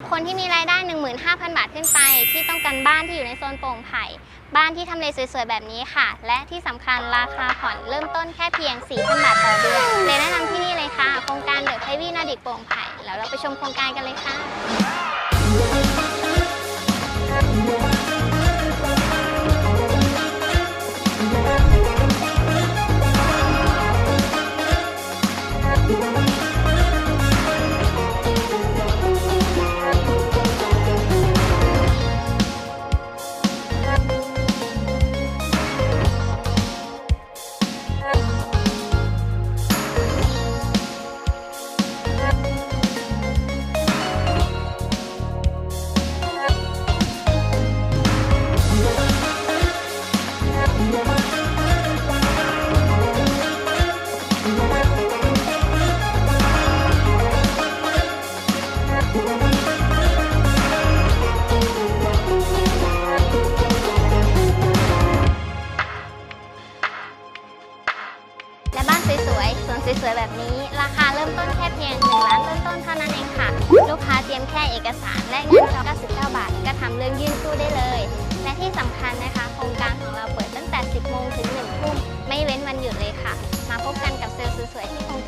คนที่มีรายได้ 15,000 บาทขึ้นไป ที่ต้องการบ้านที่อยู่ในโซนโป่งไผ่ บ้านที่ทำเลสวยๆ แบบนี้ค่ะ และที่สำคัญราคาผ่อนเริ่มต้นแค่เพียง 4,000 บาทต่อเดือนเลยแนะนำที่นี่เลยค่ะ โครงการเดอะไพวีนาดิกโป่งไผ่ แล้วเราไปชมโครงการกันเลยค่ะ สวนสวยๆแบบนี้ ราคาเริ่มต้นแค่เพียง1ล้านต้นๆเท่านั้นเองค่ะ ลูกค้าเตรียมแค่เอกสารและเงินเก้าสิบเจ้าบาท ก็ทำเรื่องยื่นสู้ได้เลย และที่สำคัญนะคะ โครงการของเราเปิดตั้งแต่ 10 โมงถึง 1 ทุ่ม ไม่เว้นวันหยุดเลยค่ะ มาพบกันกับเซลล์สวยๆที่โครงการ